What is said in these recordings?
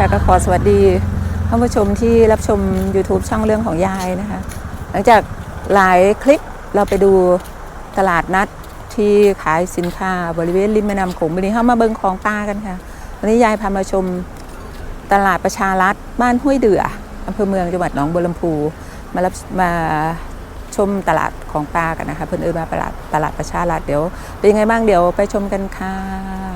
ค่ะก็ขอสวัสดีท่านผู้ชมที่รับชม YouTube ช่องเรื่องของยายนะคะ หลังจากหลายคลิปเราไปดูตลาดนัดที่ขายสินค้าบริเวณริมแม่น้ำโขงวันนี้เข้ามาเบิงของปลากันค่ะ วันนี้ยายพามาชมตลาดประชารัฐบ้านห้วยเดืออำเภอเมืองจังหวัดหนองบัวลำพูมารับมาชมตลาดของปลากันนะคะ เพิ่อนเอิ้นว่าตลาดตลาดประชารัฐเดี๋ยวเป็นยังไงบ้างเดี๋ยวไปชมกันค่ะ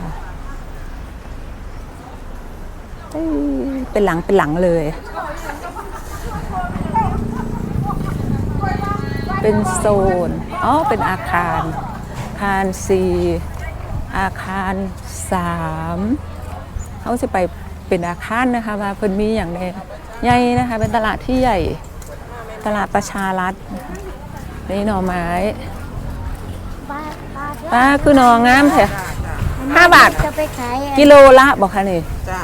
เอ้ยเป็นหลังเป็นหลังเลย เป็นโซน อ๋อ เป็นอาคาร อาคารสี่อาคารสามเขาจะไปเป็นอาคารนะคะว่าเพิ่นมีอย่างใดใหญ่นะคะ เป็นตลาดที่ใหญ่ ตลาดประชารัฐนะคะนี่หน่อไม้ป้าป้าป้าคือหน่องามแท้ห้าบาทจะไปขายกิโลละบอกค่ะนี่จ้า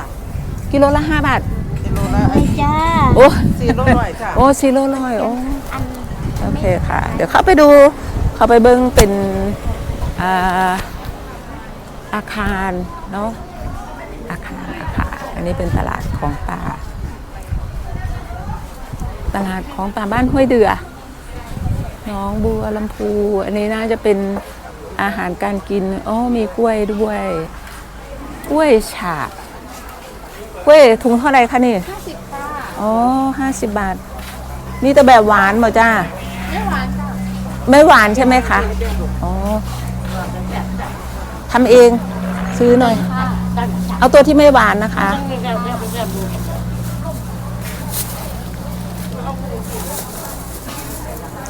กิโลละห้าบาท กิโลละไม่จ้า โอ้สี่โลร้อยจ้าโอ้ซีโร่ลอยโอ้อันโอเคค่ะ เดี๋ยวเข้าไปดูเข้าไปเบิ้งเป็นอ่าอาคารเนาะอาคารอาคารอันนี้เป็นตลาดของป่า ตลาดของป่าบ้านห้วยเดือหน้องบัวลำพู อันนี้น่าจะเป็นอาหารการกินอ๋อมีกล้วยด้วย กล้วยฉาบก ล้วยถุงเท่าไหร่คะนี่ห้าสิบค่ะอ๋อห้าสิบบาทมีแต่แบบหวานบ่จ้า ไม่หวานค่ะไม่หวานใช่ไหมคะ อ๋อทำเองซื้อหน่อยค่ะกันเอาตัวที่ไม่หวานนะคะเรียบเรียบเรียบเรียบดู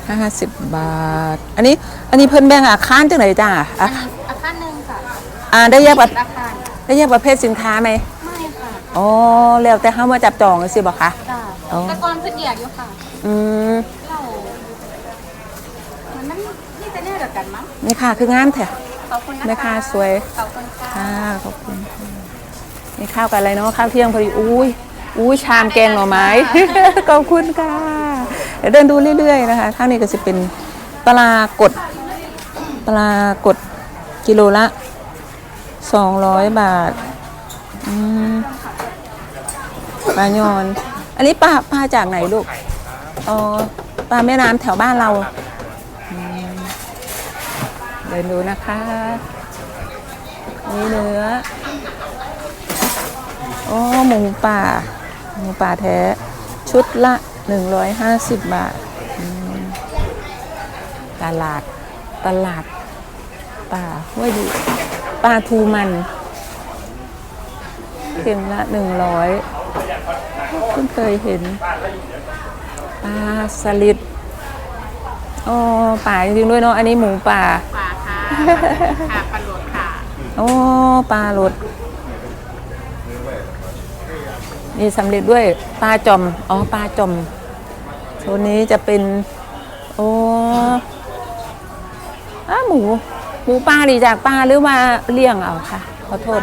ห้าสิบบาท อันนี้ อันนี้เพิ่นแบ่งอาคารจังไหนจ้าอะอาคารหนึ่งค่ะอ่าได้แยกประอาคารได้แยกประเภทสินค้าไหมไม่ค่ะ อ๋อแล้วแต่ห้ามาจับจองสิบอกคะ จ้าอ๋อ แต่ก่อนเพิ่นเดียกอยู่ค่ะอืมเรามันนั่นนี่จะเนี่ยเดียวกันมั้งนี่ค่ะคืองามแท้ ขอบคุณนะคะแม่ค้าสวย ขอบคุณค่ะค่ะขอบคุณค่ะนี่ข้าวกับอะไรเนาะข้าวเที่ยงพอดีอุ้ยอุ้ยชามแกงหน่อไม้ ขอบคุณค่ะเดี๋ยวเดินดูเรื่อยๆนะคะข้างนี้ก็จะเป็นปลากดปลากดกิโลละ 200 บาทอืม ปลายอน อันนี้ปลาปลาจากไหนลูก อ๋อ ปลาแม่น้ำแถวบ้านเรา เดินดูนะคะนี่เนื้อ อ๋อ หมูป่า หมูป่าแท้ ชุดละ 150 บาท ตลาด ตลาดป่าห้วยดีปลาทูมันเพียงละ100 เพิ่งเคยเห็นปลาสลิดอ๋อป่าจริงๆด้วยเนาะอันนี้หมูป่าป่าค่ะค่ะปลาหลวงค่ะโอ้ปลาหลดมีสำเร็จด้วยปลาจอมอ๋อปลาจอมตัวนี้จะเป็น โอ้อ้าหมูหมูปลาดีจากปลาหรือว่าเลี้ยงเอาค่ะ ขอโทษ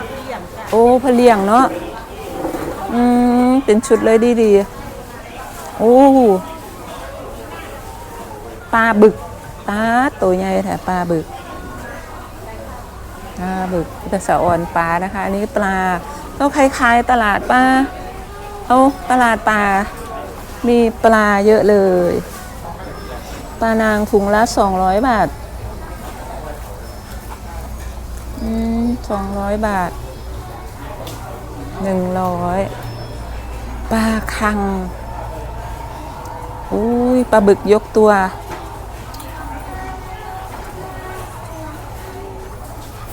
โอ้เพนเลี้ยงเนาะ อืม เป็นชุดเลยดีดีๆโอ้ปลาบึกปลาตัวใหญ่แถปลาบึกปลาบึกแต่สะอ่อนปลานะคะ อันนี้ปลาก็คล้ายๆตลาดปลาเอาตลาดปลา มีปลาเยอะเลย ปลานางถุงละ200บาท อืมสองร้อยบาท หนึ่งร้อยปลาคังอุ้ยปลาบึกยกตัว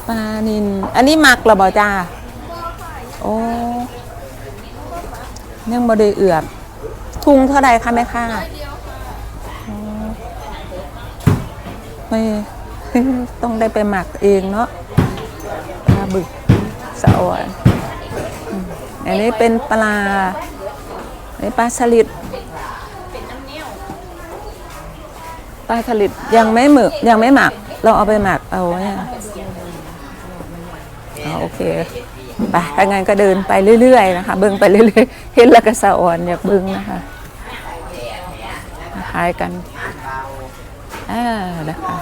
ปลานิน อันนี้หมักหรอบอจ้าโอ้ยังบ่ได้เอือบ ทุงเท่าใดคะแม่ค้าอ๋อไม่ต้องได้ไปหมักเองเนาะปลาบึกสะอ่อน อันนี้เป็นปลาอันนี้ปลาสลิดปลาสลิดยังไม่หมึกยังไม่หมัก เราเอาไปหมักเอาไว้อะอ๋อโอเคไปถ้างั้นก็เดินไปเรื่อยๆนะคะเบิ้งไปเรื่อยๆเห็นล้วก็สะอ่อนอยากเบิ้งนะคะคล้ายกันอ่านะคะ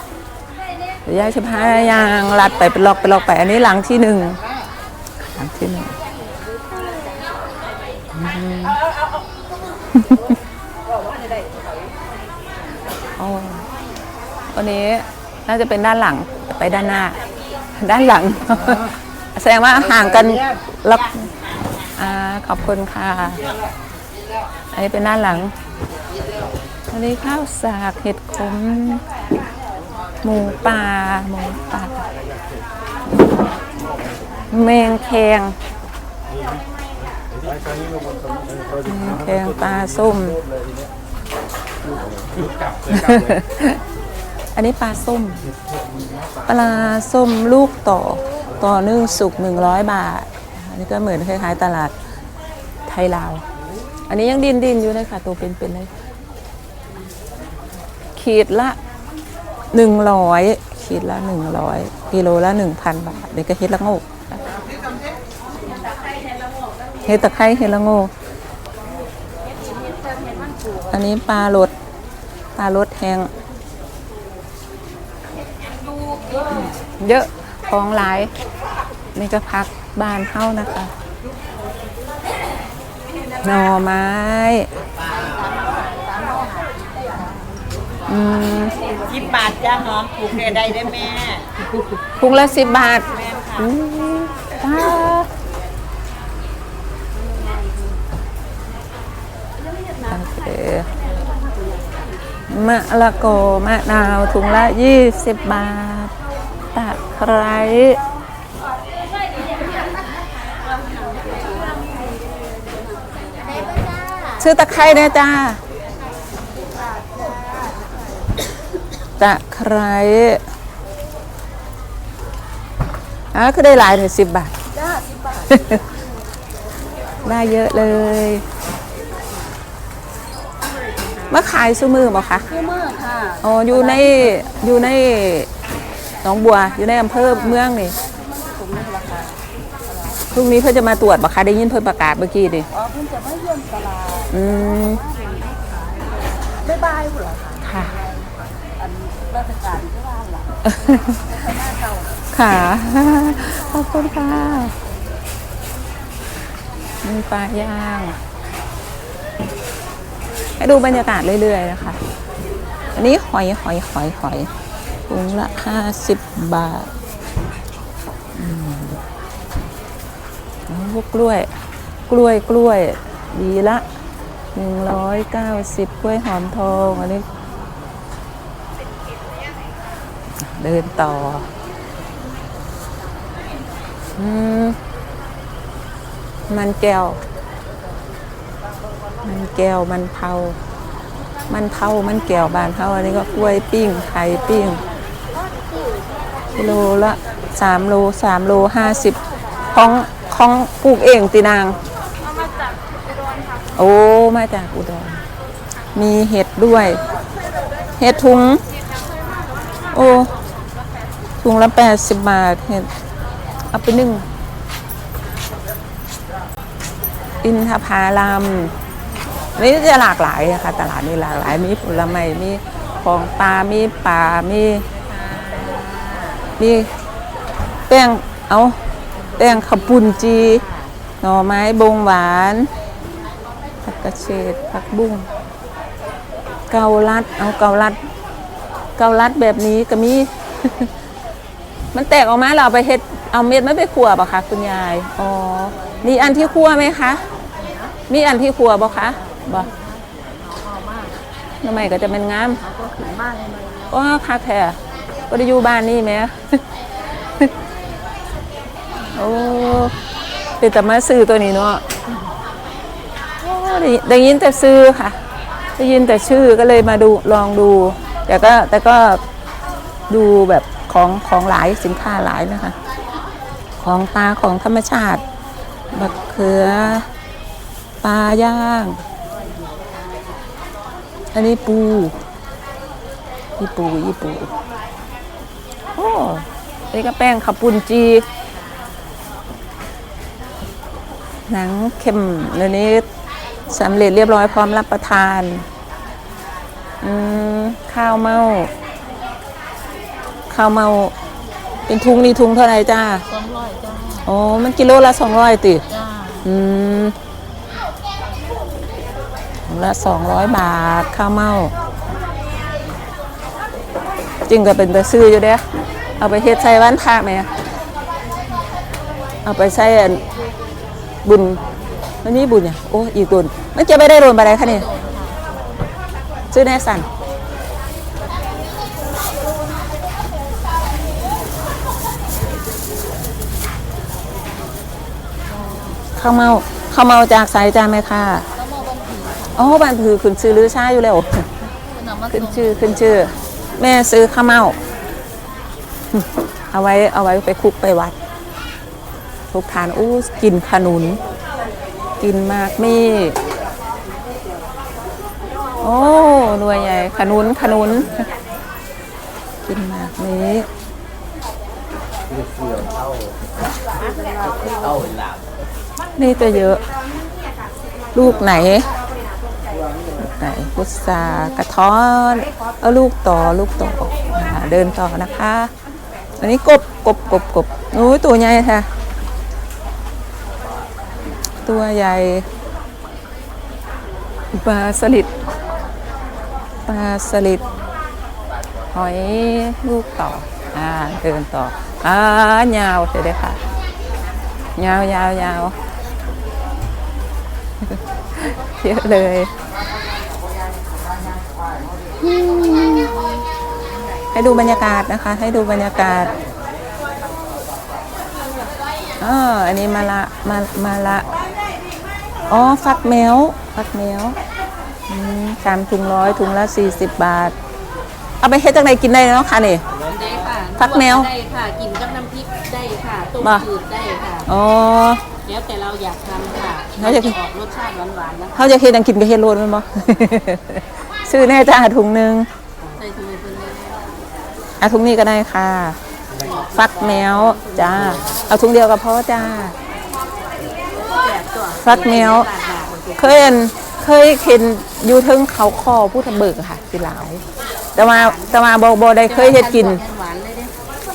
เดี๋ยวยายจะพายางลัดไปเป็นล็อกไปล็อกไป อันนี้หลังที่หนึ่งหลังที่หนึ่ง อ๋อวันนี้น่าจะเป็นด้านหลังไปด้านหน้า ด้านหลัง แสดงว่าห่างกันลักอ่าขอบคุณค่ะอันนี้เป็นด้านหลังอันนี้ข้าวสากเห็ดขมหมูป่าหมูป่าเมงแคงเมงแคงปลาส้ม อันนี้ปลาส้ม ปลาส้มลูกต่อต่อนึ่งสุกหนึ่งร้อยบาท อันนี้ก็เหมือนคล้ายๆตลาดไทยลาว อันนี้ยังดินดินๆอยู่เลยค่ะ ตัวเป็นๆเลย ขีดละหนึ่งร้อยขีดละหนึ่งร้อยกิโลละหนึ่งพันบาทนี่ก็เฮ็ดละโงกเฮ็ดตะไคร้เฮ็ดละโงกอันนี้ปลารด ปลารดแห้งเยอะของหลายนี่ก็พักบ้านเฮ้านะคะหน่อไม้ อืมสิบบาทจ้าหอมปลูกได้ได้แม่พุงละสิบบาทอู้ตาโอเค มะละกอมะนาวถุงละยี่สิบบาท ตะไคร้ชื่อตะไคร้เนี่ยจ้า ตะไคร้อะคือได้หลายเลยสิบบาทจ้าสิบบาทได้เยอะเลย มาขายซูมือบอกคะคือเมื่อค่ะอ๋ออยู่ในอยู่ในหนองบัวอยู่ในอำเภอเมืองนี่ผมนี่ราคาพรุ่งนี้เพื่อจะมาตรวจบอกคะได้ยินเพื่อนประกาศเมื่อกี้ดิอ๋อเพิ่งจะไม่เยี่ยมตลาดอืมบ๊ายบายเหรอคะค่ะอันราชการที่ว่าหลังหน้าเก่าค่ะขอบคุณค่ะมีปลาย่าง ให้ดูบรรยากาศเรื่อยๆนะคะอันนี้หอยหอยหอยหอยถุงละห้าสิบบาทอืมโอ้กล้วย กล้วยกล้วยดีละหนึ่งร้อยเก้าสิบกล้วยหอมทองอันนี้เดินต่ออืมมันแก้ว แก้วมันเผา มันเผามันแก้วบานเผาอันนี้ก็กล้วยปิ้งไข่ปิ้งกิโลละสามโลสามโลห้าสิบของของปลูกเองตีนางโอ้มาจากอุดรมีเห็ดด้วย เห็ดถุง โอ้ถุงละแปดสิบบาทเห็ดเอาไปนึ่งอินทผาลัม นี่จะหลากหลายอะค่ะ ตลาดนี้หลากหลาย มีผลไม้มีของปลา มีปลา มีมีแป้งเอาแป้งขาวปุนจี หน่อไม้บงหวานผักกระเฉดผักบุ้งเกาลัด เอาเกาลัด เกาลัดแบบนี้ก็มี มันแตกออกมาเราไปเฮ็ดเอาเม็ดไม่ไปขั่วปะคะคุณยาย อ๋อ มีอันที่ขั่วไหมคะ มีอันที่ขั่วบ่คะ บ่ทำไมก็จะเป็นงามก็ถึงบ้านเลยมันว้าคักแท้ก็ได้อยู่บ้านนี่ไหมโอ้เป็นแต่มาซื้อตัวนี้เนาะโอ้ได้ยินแต่ซื้อค่ะ ได้ยินแต่ชื่อก็เลยมาดูลองดู แต่ก็แต่ก็ดูแบบของของหลายสินค้าหลายนะคะ ของปลาของธรรมชาติบักเขือปลาย่าง อันนี้ปูยี่ปูยี่ปูโอ้อันนี่ก็แป้งขับปุนจี หนังเค็มเลยวนี้สำเร็จเรียบร้อยพร้อมรับประทาน อืม ข้าวเมาข้าวเมา เป็นทุงนี่ทุงเท่าไหร่จ้าสองร้อยจ้าอ๋อมันกิโลละสองร้อยติ จ้า อืมถุง ละสองร้อยบาท ข้าวเมาจริงก็เป็นแต่ซื้ออยู่เด้อเอาไปเฮ็ดใส่วันพระไหมเอาไปใส่บุญมันนี่บุญเนี่ยโอ้อีกบุญมันจะไปได้รวมไปได้คะเนี่ยซื้อแน่สันข้าวเมาข้าวเมาจากสายจานไหมค่ะ อ๋อบ้านคือคุณซื้อลือช้าอยู่แล้ว ขึ้นชื่อขึ้นชื่อ แม่ซื้อข้าวเม่าเอาไว้เอาไว้ไปคลุกไปวัด ทุกทานอู้กินขนุน กินมากมีโอ้หน่วยใหญ่ขนุนขนุน กินมากนี้นี่จะเยอะ ลูกไหน ไหนพุทรากระท้อนเอาลูกต่อลูกต่อเดินต่อนะคะ อันนี้กบกบกบกบโอ้ตัวใหญ่ค่ะ ตัวใหญ่ปลาสลิดปลาสลิดหอยลูกต่ออ่าเดินต่ออ่ายาวเดี๋ยวค่ะ ยาวยาวยาวเยอะเลย ให้ดูบรรยากาศนะคะ ให้ดูบรรยากาศอ๋ออันนี้มาละมามาละอ๋อฟักแมวฟักแมวอืมสามถุงร้อยถุงละสี่สิบบาท เอาไปเฮ็ดจังไดกินได้เนาะค่ะนี่ได้ค่ะฟักแมวได้ค่ะกินกับน้ำพริกได้ค่ะต้มบ่จืดได้ค่ะอ๋อแล้วแต่เราอยากทำค่ะเราอยากจะออกรสชาติหวานๆนะคะเขาจะเฮ็ดจังกินกับเฮ็ดโลดแมันบ่ ซื้อแน่จ้าถุงหนึงใส่ถุงมือเป็นเลยอะถุงนี้ก็ได้ค่ะ ฟักแมวจ้า เอาถุงเดียวกับพ่อจ้า แจกตัวฟักแมวบาทบาทเคยเห็นเคยเห็นอยู่เทึงเขาคอผู้ทำเบิกอะค่ะสิหลาย แต่มาแต่มาบอบได้เคยเฮ็ดกินหวานเลยเด้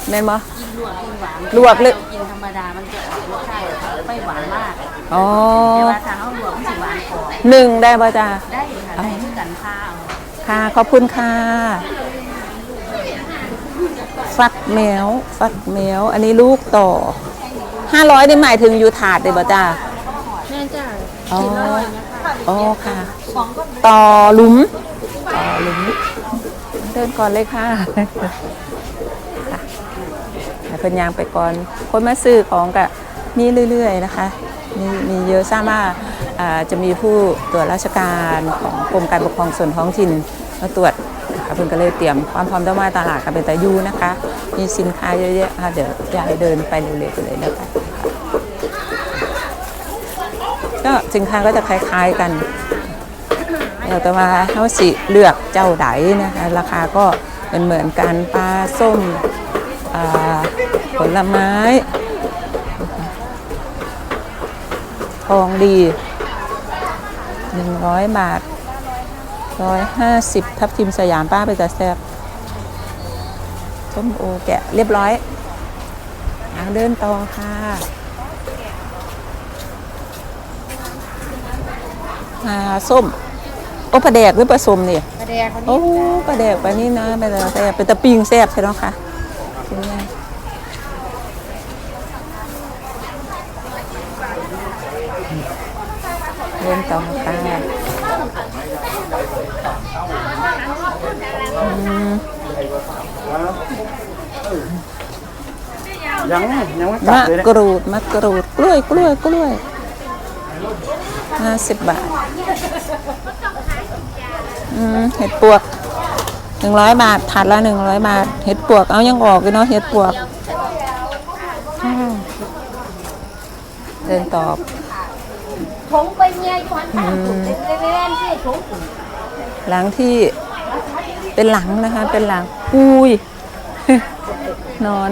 แม่นบ่ยิ่งลวกยิ่งหวานลวกเลย รากินธรรมดา มันจะออกรสชาติไม่หวานมากอ๋อแต่ว่าถ้าเขาลวกมันจะหวานกว่าหนึ่งได้ป่ะจ้าได้ค่ะได้คือกันข้าว ค่ะ ขอบคุณค่ะ ฟักแมว ฟักแมว อันนี้ลูกต่อห้าร้อยนี่หมายถึงอยู่ถาดเลยป่ะจ้าแม่จ้าอ๋อกินอร่อยนะคะอ๋อค่ะของก็ต่อหลุม ต่อหลุม เดินก่อนเลยค่ะค่ะให้เพิ่นยางไปก่อน คนมาซื้อของกะมีเรื่อย ๆ นะคะ มีมีเยอะทราบว่าจะมีผู้ตรวจราชการของกรมการปกครองส่วนท้องถิ่นมาตรวจนะคะเพิ่นก็เลยเตรียมความพร้อมต้องมาตลาดกันเป็นตายูนะคะ มีสินค้าเยอะแยะค่ะเดี๋ยวยายเดินไปเร็วๆไปเลยนะคะก็สินค้าก็จะคล้ายๆกันเราแต่ว่าเขาสิเลือกเจ้าใดนะคะราคาก็เป็นเหมือนกันปลาส้มผลไม้ ทองดี100บาท150ทับทิมสยามป้าไปจะแซบส้มโอแกะเรียบร้อยทางเดินต่อค่ะปลาส้ม โอ้ปลาแดกหรือปลาส้มเนี่ยกระเดียคนโอ้นี้ปลาแดกปลานี่นะปลาแดกแซ่บเป็นตะปิงแซ่บใช่ไหมคะ เป็นไงเริ่มต่อค่ะอืมยังยังไม่กลับมะเลยนะกรูดมะกรูดกล้วยกล้วยกล้วยห้าสิบบาท อืมเห็ดปวกหนึ่งร้อยบาทถาดละหนึ่งร้อยบาท เห็ดปวกเอายังออกเลยเนาะเห็ดปวกเดินตอบ งไปเงี้ยควันตั้งถุงเล่นๆสิถุงหลังที่เป็นหลังนะคะ เป็นหลังอุ้ยนอน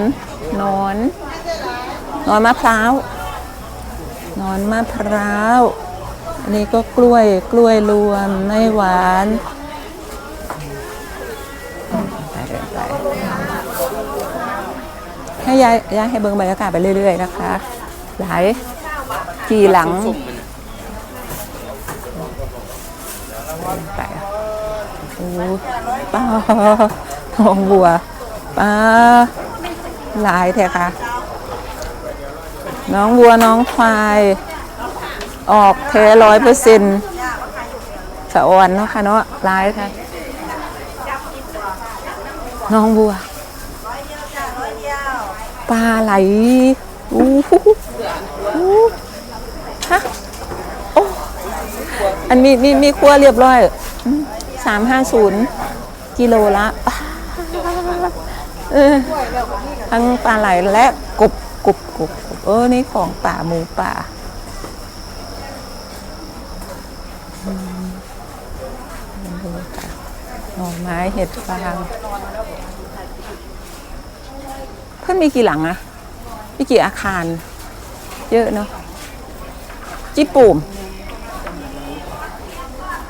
นอนนอนมะพร้าวนอนมะพร้าวอันนี้ก็กล้วยกล้วยรวมไม่หวานไปเดินไปให้ยายยายให้เบิ่งบรรยากาศไปเรื่อย ๆ นะคะ หลายกี่หลัง ไปโอ้ ปลาน้องบัวปลาหลายแท้ค่ะ น้องวัวน้องควาย ออกแท้ร้อยเปอร์เซ็นต์สะอ่อนเนาะค่ะเนาะหลายค่ะ น้องบัวปลาไหลอู้หู้ฮะโอ้อันมีมีมีครัวเรียบร้อย สามห้าศูนย์กิโลละเออทั้งปลาไหลและกบกบกบเออ นี่ของป่าหมูป่าอืมดูค่ะหน่อไม้เห็ดฟางเพิ่นมีกี่หลังอะมีกี่อาคาร เยอะเนาะจิปูม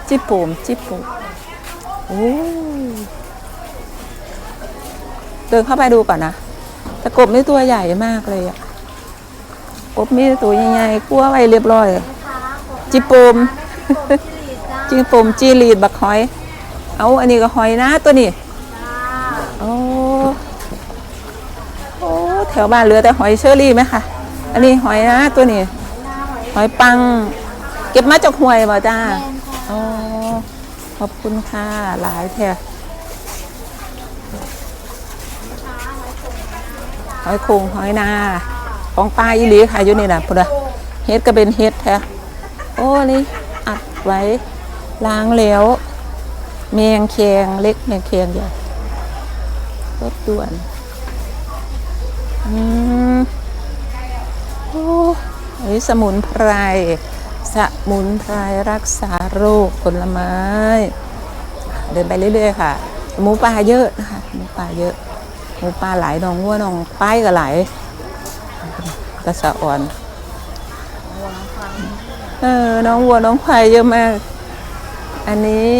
จิปูมจิปูม โอ้เดินเข้าไปดูก่อนนะแต่กบนี่ตัวใหญ่มากเลยอะกบนี่ตัวใหญ่ๆกลัวไว้เรียบร้อย จิปูมจิปูมจีรีดบักหอย เอาอันนี้ก็หอยนะตัวนี้โอ้โอ้แถวบ้านเหลือแต่หอยเชอรี่ไหมคะอันนี้หอยนะตัวนี้ หอยปัง เก็บมาจากห้วยบ่จ้า อ๋อขอบคุณค่ะหลายแท้หอยโคงหอยนา ของปลาอีหลีค่ะอยู่นี่นะพุ่นะเฮ็ดก็เป็นเฮ็ดแท้โอ้นี่อัดไว้ล้างแล้วแมงแคงเล็กแมงแคงใหญ่รถด่วนอืมโอ้อันนี้สมุนไพร สมุนไพรรักษาโรคผลไม้ เดินไปเรื่อย ๆ ค่ะ หมูป่าเยอะนะคะหมูป่าเยอะ หมูป่าหลายนองวัวนองป้ายก็หลายกระสะอ่อนเออน้องวัวน้องควายเยอะมาก อันนี้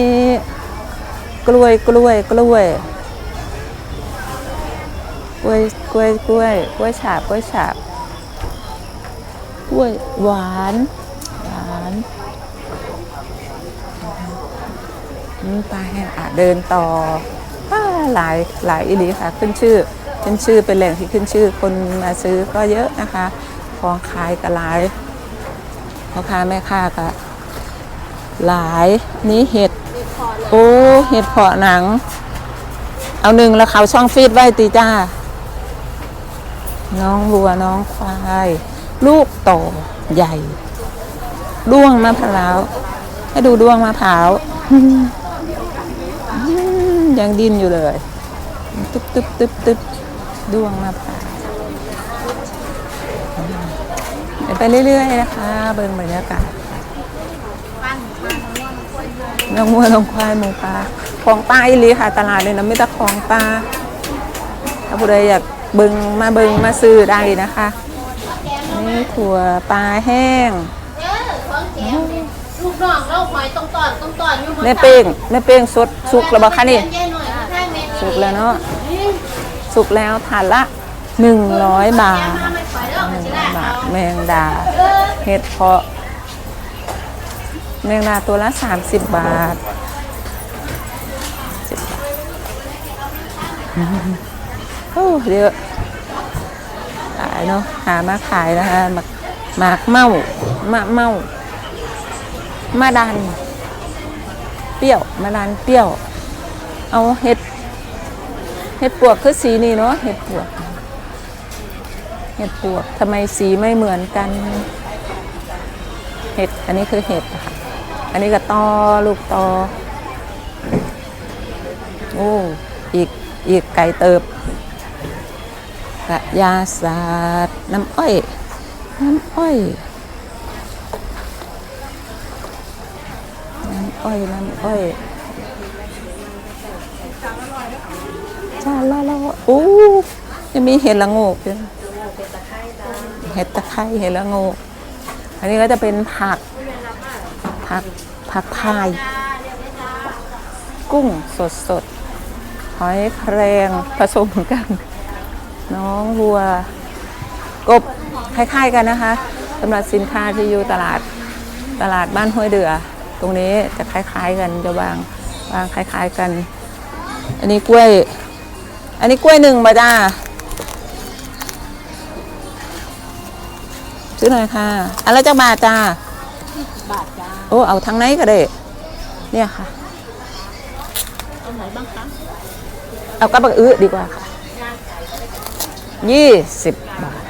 กล้วยกล้วยกล้วยกล้วยกล้วยกล้วยกล้วยฉาบกล้วยฉาบกล้วยหวาน อืมปลาแห้งอะเดินต่ออ่าหลายหลายอีหลีค่ะขึ้นชื่อขึ้นชื่อเป็นแหล่งที่ขึ้นชื่อคนมาซื้อก็เยอะนะคะของขายก็หลายพ่อค้าแม่ค้าก็หลายนี่เห็ดโอ้เห็ดเพาะหนัง เอาหนึ่งแล้วเขาช่องฟีดไว้ตีจ้า น้องวัวน้องควาย ลูกโตใหญ่ด้วงมะพร้าวให้ดูด้วงมะพร้าว ยังดินอยู่เลย ตึ๊บตึ๊บตึ๊บตึ๊บด้วงมะพร้าวเดี๋ยวไปเรื่อยๆนะคะ เบิ่งบรรยากาศน้องวัวน้องควายหมูปลาของปลาอีหลีค่ะ ตลาดเลยนะไม่แต่ของปลาถ้าผู้ใดอยากเบิ่งมาเบิ่งมาซื้อได้นะคะนี่ถั่วปลาแห้งเออของแถมเนี่ยลูกน้องเราหอยต้องตอนต้องตอนอยู่บนแม่เป้งแม่เป้งสดสุกแล้วบ่คะนี่ สุกแล้วเนาะสุกแล้วถาดละหนึ่งร้อยบาทมาไม่ปล่อยแล้วมันจะได้บาทแมงดาเห็ดเพาะแมงดาตัวละสามสิบบาท10บาทอืมโอ้เยอะขายเนาะหามาขายนะคะหมากหมากเมามะเมามาดัน เปรี้ยวมะนานเปรี้ยว เอาเห็ด ห็ดปวกคือสีนี่เนาะเห็ดปวก เห็ดปวกทำไมสีไม่เหมือนกัน เห็ดอันนี้คือเห็ดค่ะ อันนี้ก็ตอลูกตอโอ้อีกอีกไก่เติบกะยาศาสตร์น้ำอ้อยน้ำอ้อยน้ำอ้อยน้ำอ้อย จานละละโอ้ยังมีเห็ดละโงกด้วยเห็ดตะไคร้เห็ดละโงก อันนี้ก็จะเป็นผัก ผักผักพาย กุ้งสดสดหอยแครงผสมกัน น้องวัว กบคล้ายๆกันนะคะสำหรับสินค้าที่อยู่ตลาดตลาดบ้านห้วยเดือ ตรงนี้จะคล้ายๆกันจะวางวางคล้าย ๆกัน อันนี้กล้วย อันนี้กล้วยหนึ่งมาจ้าซื้อหน่อยค่ะ อันละจะบาทจ้าบาทจ้าโอ้เอาทั้งไหนก็ได้เนี่ยค่ะ เอาไหนบ้างคะ เอากระบักอื้อดีกว่าค่ะยี่สิบบาท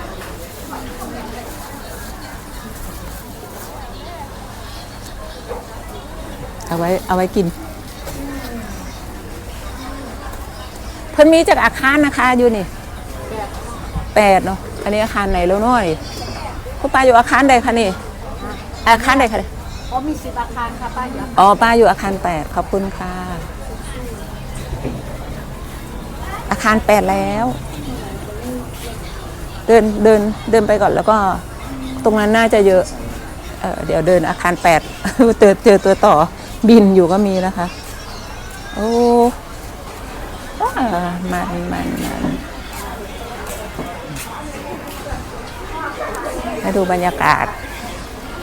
เอาไว้เอาไว้กิน เพิ่นมีจากอาคารนะคะอยู่นี่แปดเนาะอันนี้อาคารไหนแล้วเน้อยคุณป้าอยู่อาคารใดคะนี่ อาคารใดคะนี่เพราะมีสิบอาคารค่ะป้าเดี๋ยวอ๋อป้าอยู่อาคารแปดขอบคุณค่ะ อาคารแปดแล้ว เดินเดินเดินไปก่อนแล้วก็ ตรงนั้นน่าจะเยอะเออเดี๋ยวเดินอาคารแปดเจอเจอตัวต่อบินอยู่ก็มีนะคะ โอ้ว้า มันมันมันให้ดูบรรยากาศ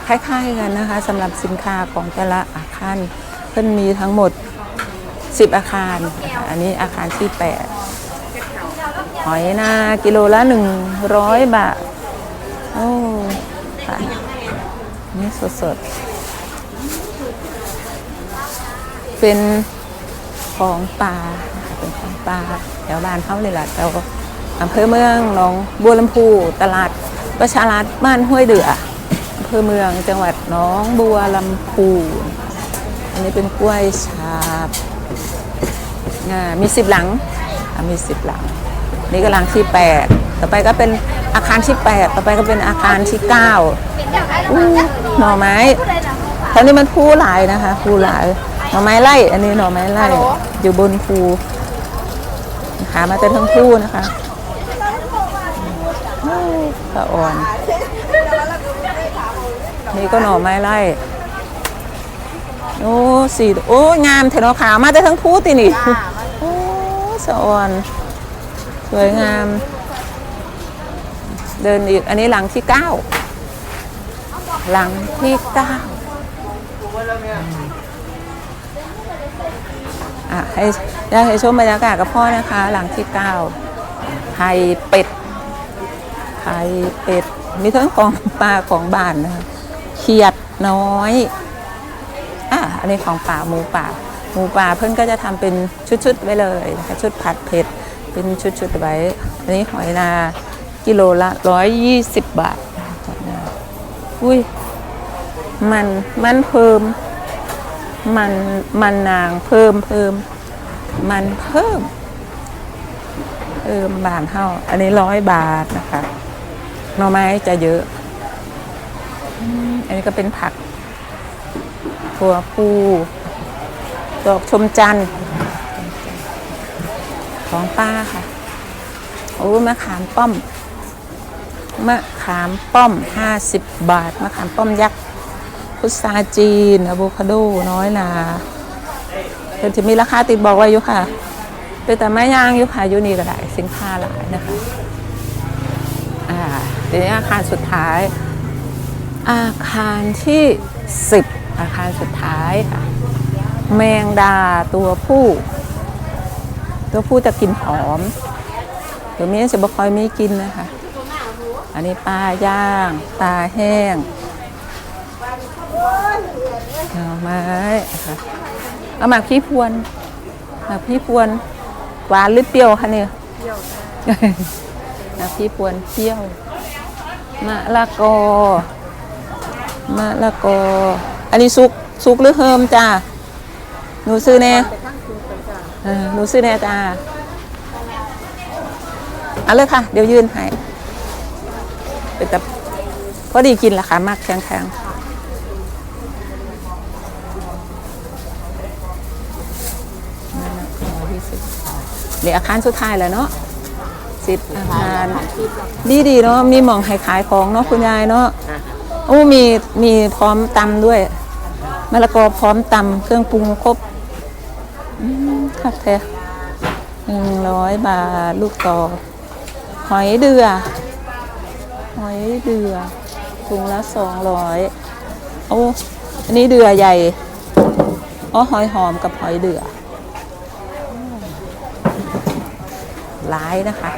คล้าย ๆ กันนะคะสำหรับสินค้าของแต่ละอาคารเพิ่นมีทั้งหมด 10 อาคาร อันนี้อาคารที่ 8 หอยนากิโลละ 100 บาท โอ้ค่ะนี่สดๆ เป็นของป่า ป็นของป่าแถวบ้านเขาเลยล่ะแถวอำเภอเมืองหนองบัวลำพูตลาดประชารัฐบ้านห้วยเดืออำเภอเมืองจังหวัดหน้องบัวลำพูอันนี้เป็นกล้วยฉาบอ่ามีสิบหลังมีสิบหลัง นี่ก็หลังที่แปดต่อไปก็เป็นอาคารที่แปดต่อไปก็เป็นอาคารที่เก้าหน่อไม้แถวนี้มันภูหลายนะคะภูหลายหน่อไม้ไร่อันนี้หน่อไม้ไร่อยู่บนภู หามาแต่ทั้งภูนะคะอู้ตะอ่อน นี่ก็หน่อไม้ไร่โอ้สีโอ้งามเถอะเนาะขาวมาแต่ทั้งพูตินี่โอ้สะอ่อน สวยงาม เดินอีก อันนี้หลังที่เก้าหลังที่เก้า อะให้อยากให้ชมบรรยากาศกับพ่อนะคะ หลังที่เก้าไข่เป็ดไข่เป็ด มีทั้งของปลาของบ้านนะคะเขียดน้อยอะอันนี้ของป่าหมูป่าหมูป่าเพื่อนก็จะทำเป็นชุดๆไว้เลยนะคะชุดผัดเผ็ดเป็นชุดๆไว้ อันนี้หอยนากิโลละร้อยยี่สิบบาทหอยนาอุ้ยมันมันเพิ่ม มันมันนางเพิ่มเพิ่มมันเพิ่ม เพิ่มบาทเท่า อันนี้ร้อยบาทนะคะหน่อไม้จะเยอะอันนี้ก็เป็นผักถั่วพูดอกชมจันทร์ของป้าค่ะ โอ้มะขามป้อม มะขามป้อม50บาท มะขามป้อมยักษ์ พุทราจีนอะโวคาโดน้อยนาเดี๋ยวจะมีราคาติดบอกไว้อยู่ค่ะเป็นแต่ไม่ย่างอยู่ค่ะยูนี่ก็ได้สินค้าหลายนะคะอ่าเดี๋ยวนี้อาคารสุดท้าย อาคารที่10อาคารสุดท้ายค่ะ แมงดาตัวผู้ ตัวผู้จะกินหอมเดี๋ยวนี้จะบ่คอยไมีกินนะคะ อันนี้ปลาย่างปลาแห้ง หน่อไม้ค่ะเอาหมากพี่พวนหมากพี่พวน หวานหรือเปรี้ยวคะเนี่ยเปรี้ยวหมากพี่พวนเปรี้ยวมะละกอมะละกอ อันนี้ซุกซุกหรือเฮิมจ้าหนูซื้อแน่เออหนูซื้อแน่จ้าเอาเลยค่ะ เดี๋ยวยืนให้เป็นแต่พอดีกินละค่ะมากแข็งๆมะละกอที่สิบ เดี๋ยวอาคารสุดท้ายแล้วเนาะสิบอาคารดีดีเนาะมีหมองให้ขายของเนาะคุณยายเนาะโอ้มีมีพร้อมตำด้วยมะละกอพร้อมตำเครื่องปรุงครบครับแท้หนึ่งร้อยบาทลูกต่อหอยเดือหอยเดือถุงละสองร้อยโอ้อันนี้เดือใหญ่อ๋อหอยหอมกับหอยเดือ หลายนะคะ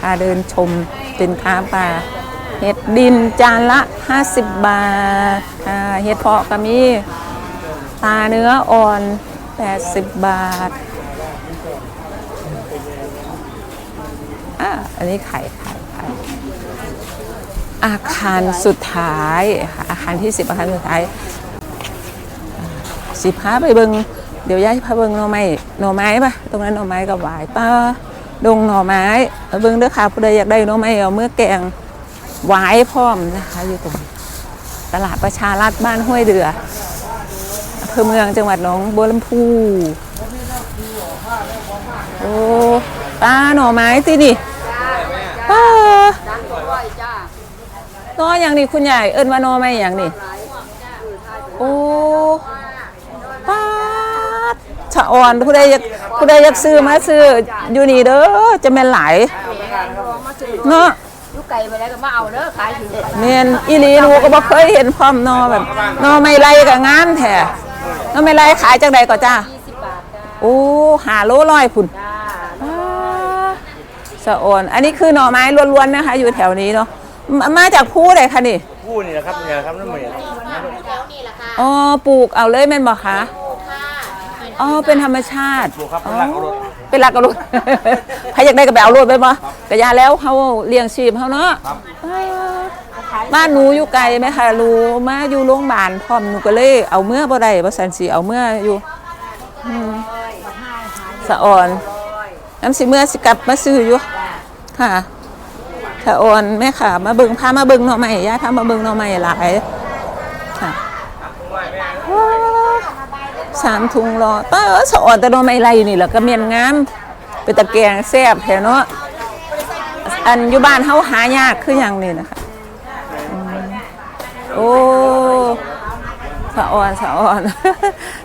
พาเดินชมสินค้าปลาเห็ดดินจานละ 50 บาทค่ะเห็ดเพาะก็มีตาเนื้ออ่อน 80 บาทอะอันนี้ไข่ไข่ไข่อาคารสุดท้าย อาคารที่สิบอาคารสุดท้ายอ่าสิพาไปเบิง เดี๋ยวย้ายพาเบิงหน่อไม้หน่อไม้ปะตรงนั้นหน่อไม้กับหวายป้าดงหน่อไม้เอาเบิงเด้อค่ะผู้ใดอยากได้หน่อไม้เอาเมื่อแกงหวายพร้อมนะคะอยู่ตรงตลาดประชารัฐบ้านห้วยเดืออำเภอเมืองจังหวัดหนองบัวลำพูโอ้ป้าหน่อไม้สินี่ป้าดังก็ร้อยอย่างนี้คุณใหญ่เอิ้นว่าหนอไม่อย่างนี้โอ้ ชะอ่อนผู้ใดอยากผู้ใดอยากซื้อมาซื้ออยู่นี่เด้อจะแม่นหลายลองมาซื้อเนาะลูกไก่ไปแล้วก็มาเอาเด้อขายถือไปแม่นอีหลีหนูก็บ่เคยเห็นพร้อมหนอแบบหนอไม่ไรก็งามแท้หนอไม่ไรขายจังใดก็จ้า20บาทจ้าโอ้หาโลร้อยพุ่นจ้าป้าดสะอ่อนอันนี้คือหน่อไม้ล้วนๆนะคะ อยู่แถวนี้เนาะมามาจากผู้ใดคะนี่ผู้นี่แหละครับนี่แหละครับนั่นเหมือนแถวนี่แหละค่ะอ๋อปลูกเอาเลยแม่นบอกคะค่ะ อ๋อเป็นธรรมชาติผู้ครับอ๋เป็นหลักเอารถเป็นหลักเอารถใครอยากได้ก็ไปเอารถไปบ่กะยาแล้วเขาเลี้ยงชีพเขาเนาะอ่าบ้านหนูอยู่ไกลไหมคะหนูมาอยู่โรงพยาบาลพร้อมหนูก็เลยเอาเมื่อบ่ได้บ่สันสิเอาเมื่ออยู่อืมสะอ่อนน้ำสิเมื่อสิกลับมาซื้ออยู่ค่ะสะอ่อนแม่ค่ะ มาเบิ่งพามาเบิ่งหน่อใหม่ย่าพามาเบิ่งหน่อใหม่หลายค่ะ สามถุงรอป้าเออสะอ่อนต่หนไม่ไรนี่แหละก็เมียนงามเป็นตะแกงแซ่บแถวเนาะอันอยู่บ้านเฮาหายากคืออย่างนี้นะคะโอ้สะอ่อนสะอ่อน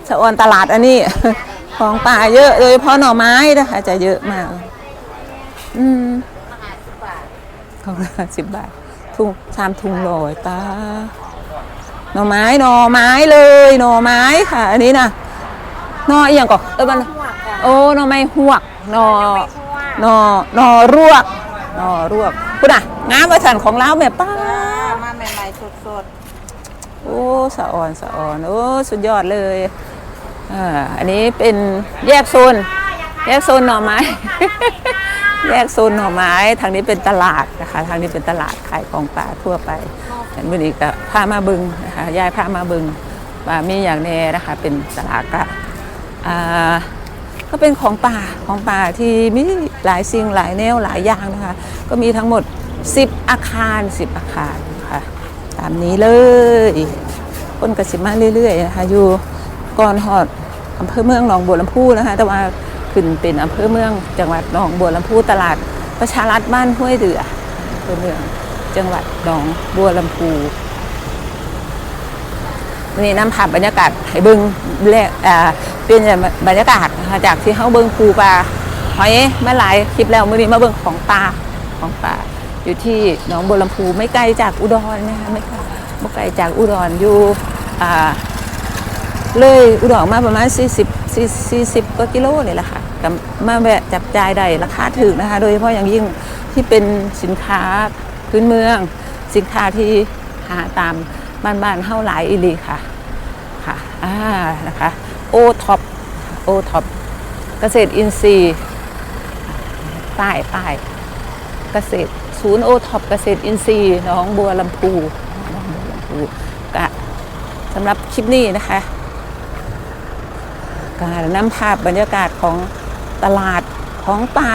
สะอ่อนตลาดอันนี้ ของป่าเยอะโดยเฉพาะหน่อไม้นะคะจะเยอะมาก อืมของละสิบบาทถุงสามถุงรอยตาหน่อไม้หน่อไม้เลยหน่อไม้ค่ะ อันนี้นะ น่ออหย่างก่อนเออมันโอ้หน่อไม้หวกหน่อหน่อหน่อรวกหน่อรวกคุณอะงามประสันของเราแม่ป้ามาใหม่ๆสดโอ้สะอ่อนสะอ่อนโอ้สุดยอดเลยอ่าอันนี้เป็นแยกโซน แยกโซนหน่อไม้แยกโซนหน่อไม้ ทางนี้เป็นตลาดนะคะ ทางนี้เป็นตลาดขายของป่าทั่วไปอันนี้ก็พามาบึงนะคะยายพามาบึงว่ามีอย่างแน่นะคะ เป็นตลาดก็อ่า ก็เป็นของป่าของป่าที่มีหลายสิ่งหลายแนวหลายอย่างนะคะ ก็มีทั้งหมด 10 อาคาร 10 อาคารค่ะตามนี้เลยคนกระสิมาเรื่อยๆนะคะอยู่ก่อนหอดอำเภอเมืองหนองบัวลำพูนะคะ แต่ว่าขึ้นเป็นอำเภอเมือง จังหวัดหนองบัวลำพูตลาดประชารัฐบ้านห้วยเดืออำเภอเมืองจังหวัดหนองบัวลำพู นนี้นำภาพบรรยากาศให้เบิ้งแลกอ่าเป็นบรรยากาศจากที่เขาเบิ้งภูปลาหอยมาหลายคลิปแล้วมื่อนี้มาเบิ้งของปลาของปลาอยู่ที่หนองบัวลำพูไม่ไกลจากอุดรนะคะไม่ไกลไม่ไกลจากอุดรอยู่อ่าเลยอุดรมาประมาณ 40 40กว่ากิโลเลยแหละค่ะกับมาแวะจับจ่ายได้ราคาถูกนะคะ โดยเฉพาะอย่างยิ่งที่เป็นสินค้าพื้นเมือง สินค้าที่หาตาม บ้านบ้านเฮาหลายอีลีค่ะค่ะอ่านะคะโอท็อปโอท็อปเกษตรอินทรีย์ป้ายป้ายเกษตรศูนย์โอท็อปเกษตรอินทรีย์หน้องบัวลำพูหนองบัวลำพูกะสำหรับคลิปนี้นะคะการนำภาพบรรยากาศของตลาดของป่า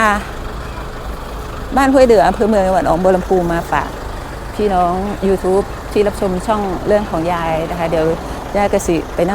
บ้านห้วยเดืออำเภอเมืองจังหวัดหนองบัวลำพูมาฝากพี่น้อง YouTube ที่รับชมช่องเรื่องของยายนะคะ เดี๋ยวยายกสิไปนำ